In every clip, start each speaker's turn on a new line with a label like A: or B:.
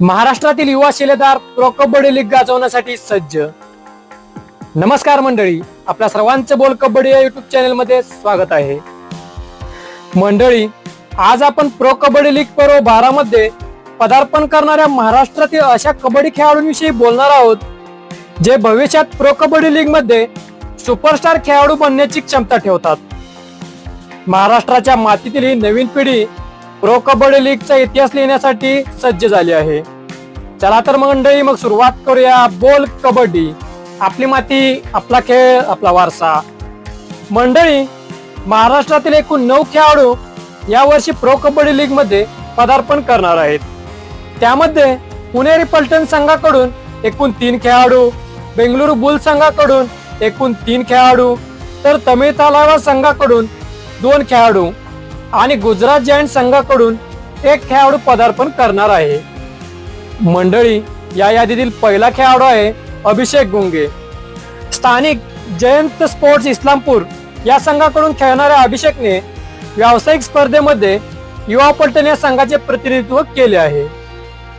A: महाराष्ट्रातील युवा शिलेदार प्रो कबड्डी लीग गाजवण्यासाठी सज्ज. नमस्कार मंडळी. आपल्या सर्वांचं बोल कबड्डी या युट्यूब चॅनलमध्ये स्वागत आहे. मंडळी आज आपण प्रो कबड्डी लीग पर्व बारा मध्ये पदार्पण करणाऱ्या महाराष्ट्रातील अशा कबड्डी खेळाडूंविषयी बोलणार आहोत जे भविष्यात प्रो कबड्डी लीगमध्ये सुपरस्टार खेळाडू बनण्याची क्षमता ठेवतात. महाराष्ट्राच्या मातीतील ही नवीन पिढी प्रो कबड्डी लीगचा इतिहास लिहिण्यासाठी सज्ज झाली आहे. चला तर मंडळी मग सुरुवात करूया बोल कबड्डी. आपली माती आपला खेळ आपला वारसा. मंडळी महाराष्ट्रातील एकूण नऊ खेळाडू यावर्षी प्रो कबड्डी लीगमध्ये पदार्पण करणार आहेत. त्यामध्ये पुणेरी पलटण संघाकडून एकूण तीन खेळाडू बेंगळुरू बुल संघाकडून एकूण तीन खेळाडू तर तमिळ तालावा संघाकडून दोन खेळाडू. आणि गुजरात जायंट संघाकडून एक खेळाडू पदार्पण करणार आहे. मंडळी या यादीतील पहिला खेळाडू आहे अभिषेक गुंगे. स्थानिक जयंत स्पोर्ट्स इस्लामपूर या संघाकडून खेळणाऱ्या अभिषेकने व्यावसायिक स्पर्धेमध्ये युवा पलटण या संघाचे प्रतिनिधित्व केले आहे.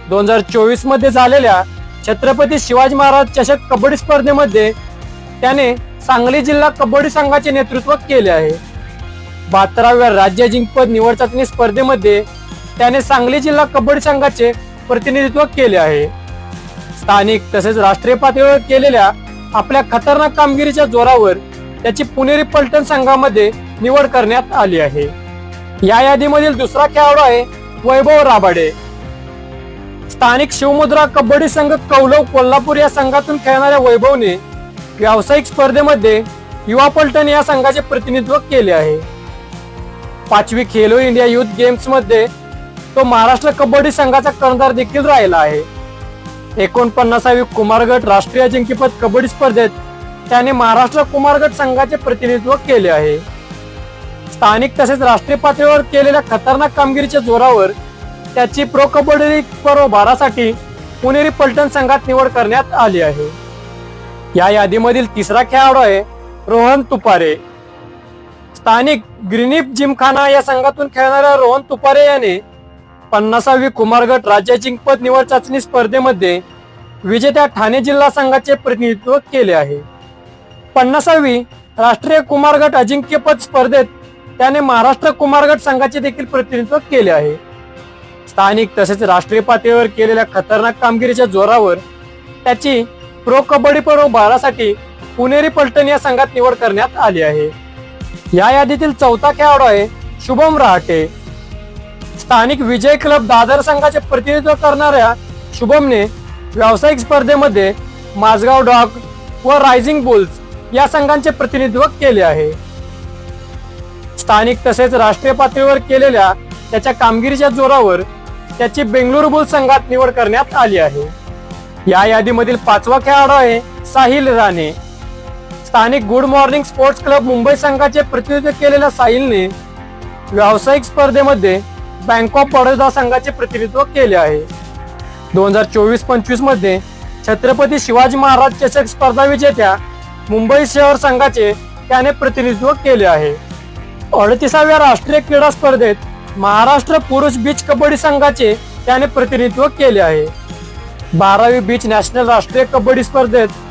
A: दोन हजार चोवीसमध्ये झालेल्या छत्रपती शिवाजी महाराज चषक कबड्डी स्पर्धेमध्ये त्याने सांगली जिल्हा कबड्डी संघाचे नेतृत्व केले आहे. बहात्तराव्या राज्य जिंकपद निवड चाचणी स्पर्धेमध्ये त्याने सांगली जिल्हा कबड्डी संघाचे प्रतिनिधित्व केले आहे. स्थानिक तसेच राष्ट्रीय पातळीवर केलेल्या आपल्या खतरनाक कामगिरीच्या जोरावर त्याची पुणेरी पलटण संघामध्ये निवड करण्यात आली आहे. या यादीमधील दुसरा खेळाडू आहे वैभव राबाडे. स्थानिक शिवमुद्रा कबड्डी संघ कौलव कोल्हापूर या संघातून खेळणाऱ्या वैभवने व्यावसायिक स्पर्धेमध्ये युवा पलटण या संघाचे प्रतिनिधित्व केले आहे. पाचवी खेलो इंडिया युथ गेम्समध्ये तो महाराष्ट्र कबड्डी संघाचा कर्णधार देखील राहिला आहे. एकोणपन्नासावी कुमारगट राष्ट्रीय अजिंक्यपद कबड्डी स्पर्धेत त्याने महाराष्ट्र कुमारगट संघाचे प्रतिनिधित्व केले आहे. स्थानिक तसेच राष्ट्रीय पातळीवर केलेल्या खतरनाक कामगिरीच्या जोरावर त्याची प्रो कबड्डी लीग पर्व बारासाठी पुणेरी पलटण संघात निवड करण्यात आली आहे. या यादीमधील तिसरा खेळाडू आहे रोहन तुपारे. स्थानिक ग्रीनिप जिमखाना या संघातून खेळणाऱ्या रोहन तुपारे याने पन्नासावी कुमारगट राज्य जिंकपद निवड चाचणी स्पर्धेमध्ये विजेत्या ठाणे जिल्हा संघाचे प्रतिनिधित्व केले आहे. पन्नासावी राष्ट्रीय कुमारगट अजिंक्यपद स्पर्धेत त्याने महाराष्ट्र कुमारगट संघाचे देखील प्रतिनिधित्व केले आहे. स्थानिक तसेच राष्ट्रीय पातळीवर केलेल्या खतरनाक कामगिरीच्या जोरावर त्याची प्रो कबड्डीपूर्व बारासाठी पुणेरी पलटण या संघात निवड करण्यात आली आहे. या यादीतील चौथा खेळाडू आहे शुभम रहाटे. स्थानिक विजय क्लब दादर संघाचे प्रतिनिधित्व करणाऱ्या शुभमने व्यावसायिक स्पर्धेमध्ये माझगाव डॉग व रायझिंग बुल्स या संघांचे प्रतिनिधित्व केले आहे. स्थानिक तसेच राष्ट्रीय पातळीवर केलेल्या त्याच्या कामगिरीच्या जोरावर त्याची बेंगळुरू बुल संघात निवड करण्यात आली आहे. या यादीमधील पाचवा खेळाडू आहे साहिल राणे. स्थानिक Good Morning Sports Club Mumbai संघाचे प्रतिनिधित्व केलेल्या साहिलने व्यावसायिक स्पर्धेमध्ये बँक ऑफ बडोदा संघाचे प्रतिनिधित्व केले आहे. दोन हजार चोवीस पंचवीसमध्ये छत्रपती शिवाजी महाराज चषक स्पर्धा विजेत्या मुंबई शहर संघाचे त्याने प्रतिनिधित्व केले आहे. अडतीसाव्या राष्ट्रीय क्रीडा स्पर्धेत महाराष्ट्र पुरुष बीच कबड्डी संघाचे त्याने प्रतिनिधित्व केले आहे. बारावी बीच नॅशनल राष्ट्रीय कबड्डी स्पर्धेत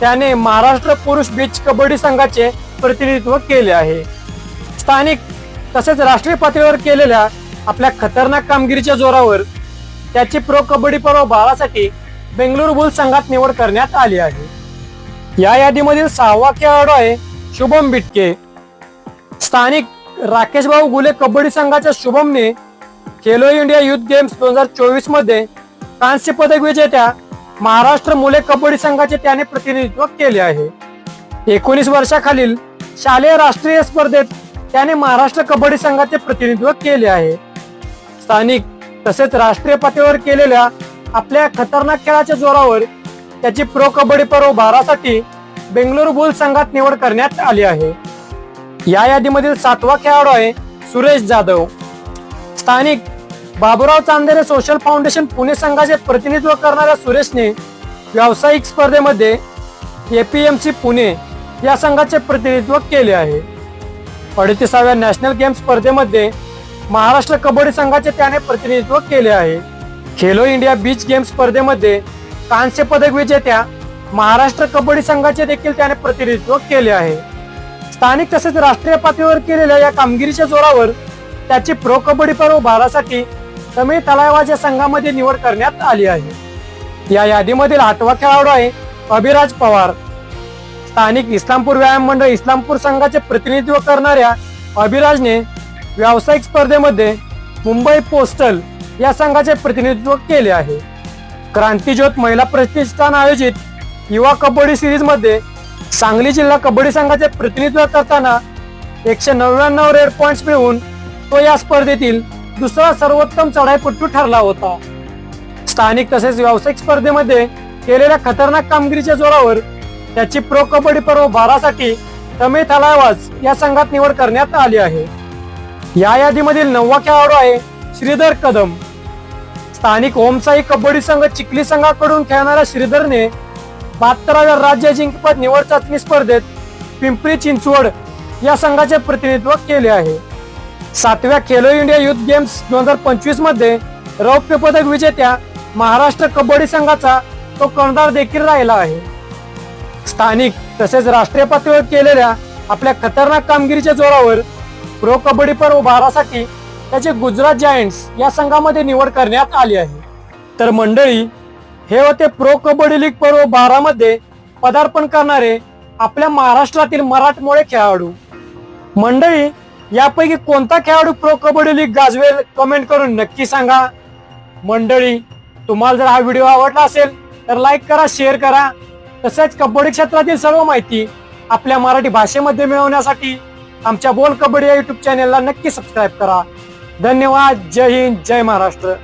A: त्याने महाराष्ट्र पुरुष बीच कबड्डी संघाचे प्रतिनिधित्व केले आहे. स्थानिक तसेच राष्ट्रीय पातळीवर केलेल्या आपल्या खतरनाक कामगिरीच्या जोरावर त्याची प्रो कबड्डी पर्व बाळासाठी बेंगळुरू बुल संघात निवड करण्यात आली आहे. या यादीमधील सहावा खेळाडू आहे शुभम बिटके. स्थानिक राकेश भाऊ गुले कबड्डी संघाच्या शुभमने खेलो इंडिया युथ गेम्स दोन हजार चोवीसमध्ये कांस्य पदक विजेत्या महाराष्ट्र मुले कबड्डी संघाचे त्याने प्रतिनिधित्व केले आहे. एकोणीस वर्षाखालील शालेय राष्ट्रीय स्पर्धेत त्याने महाराष्ट्र कबड्डी संघाचे प्रतिनिधित्व केले आहे. स्थानिक तसेच राष्ट्रीय पातळीवर केलेल्या आपल्या खतरनाक खेळाच्या जोरावर त्याची प्रो कबड्डी पर्व बारासाठी बेंगलोर बुल संघात निवड करण्यात आली आहे. या यादीमधील सातवा खेळाडू आहे सुरेश जाधव. स्थानिक बाबुराव चांदेरे सोशल फाउंडेशन पुणे संघाचे प्रतिनिधित्व करणाऱ्या सुरेशने व्यावसायिक स्पर्धेमध्ये एपीएमसी पुणे या संघाचे प्रतिनिधित्व केले आहे. अडतीसाव्या नॅशनल गेम स्पर्धेमध्ये महाराष्ट्र कबड्डी संघाचे त्याने प्रतिनिधित्व केले आहे. खेलो इंडिया बीच गेम स्पर्धेमध्ये कांस्य पदक विजेत्या महाराष्ट्र कबड्डी संघाचे देखील त्याने प्रतिनिधित्व केले आहे. स्थानिक तसेच राष्ट्रीय पातळीवर केलेल्या या कामगिरीच्या जोरावर त्याची प्रो कबड्डी पर्व भारासाठी तमिळ तलावाच्या संघामध्ये निवड करण्यात आली आहे. या यादीमधील आठवा खेळाडू आहे अभिराज पवार. स्थानिक इस्लामपूर व्यायाम मंडळ इस्लामपूर संघाचे प्रतिनिधित्व करणाऱ्या अभिराजने व्यावसायिक स्पर्धेमध्ये मुंबई पोस्टल या संघाचे प्रतिनिधित्व केले आहे. क्रांतीज्योत महिला प्रतिष्ठान आयोजित युवा कबड्डी सिरीजमध्ये सांगली जिल्हा कबड्डी संघाचे प्रतिनिधित्व करताना एकशे नव्याण्णव रेड पॉइंट्स मिळवून तो या स्पर्धेतील दुसरा सर्वोत्तम चढाईपट्टू ठरला होता. स्थानिक तसेच व्यावसायिक स्पर्धेमध्ये केलेल्या खतरनाक कामगिरीच्या जोरावर त्याची प्रो कबड्डी पर्व बारासाठी तमिळ थलावाज या संघात निवड करण्यात आली आहे. या यादीमधील नववा खेळाडू आहे श्रीधर कदम. स्थानिक ओमसाई कबड्डी संघ चिखली संघाकडून खेळणाऱ्या श्रीधरने बहात्तराव्या राज्य जिंकपद निवड चाचणी स्पर्धेत पिंपरी चिंचवड या संघाचे प्रतिनिधित्व केले आहे. सातव्या खेलो इंडिया युथ गेम्स दोन हजार पंचवीसमध्ये रौप्य पदक विजेत्या महाराष्ट्र कबड्डी संघाचा तो कर्णधार देखील राहिला आहे. स्थानिक तसेच राष्ट्रीय पातळीवर केलेल्या आपल्या खतरनाक कामगिरीच्या जोरावर प्रो कबड्डी पर्व बारासाठी त्याचे गुजरात जायंट्स या संघामध्ये निवड करण्यात आली आहे. तर मंडळी हे होते प्रो कबड्डी लीग पर्व बारामध्ये पदार्पण करणारे आपल्या महाराष्ट्रातील मराठमोळे खेळाडू. मंडळी यापैकी कोणता खेळाडू प्रो कबड्डी लीग गाजवेल कमेंट करून नक्की सांगा. मंडळी तुम्हाला जर हा व्हिडिओ आवडला असेल तर लाईक करा शेअर करा. तसेच कबड्डी क्षेत्रातील सर्व माहिती आपल्या मराठी भाषेमध्ये मिळवण्यासाठी आमच्या बोल कबड्डी या युट्यूब चॅनेलला नक्की सबस्क्राईब करा. धन्यवाद. जय हिंद. जय महाराष्ट्र.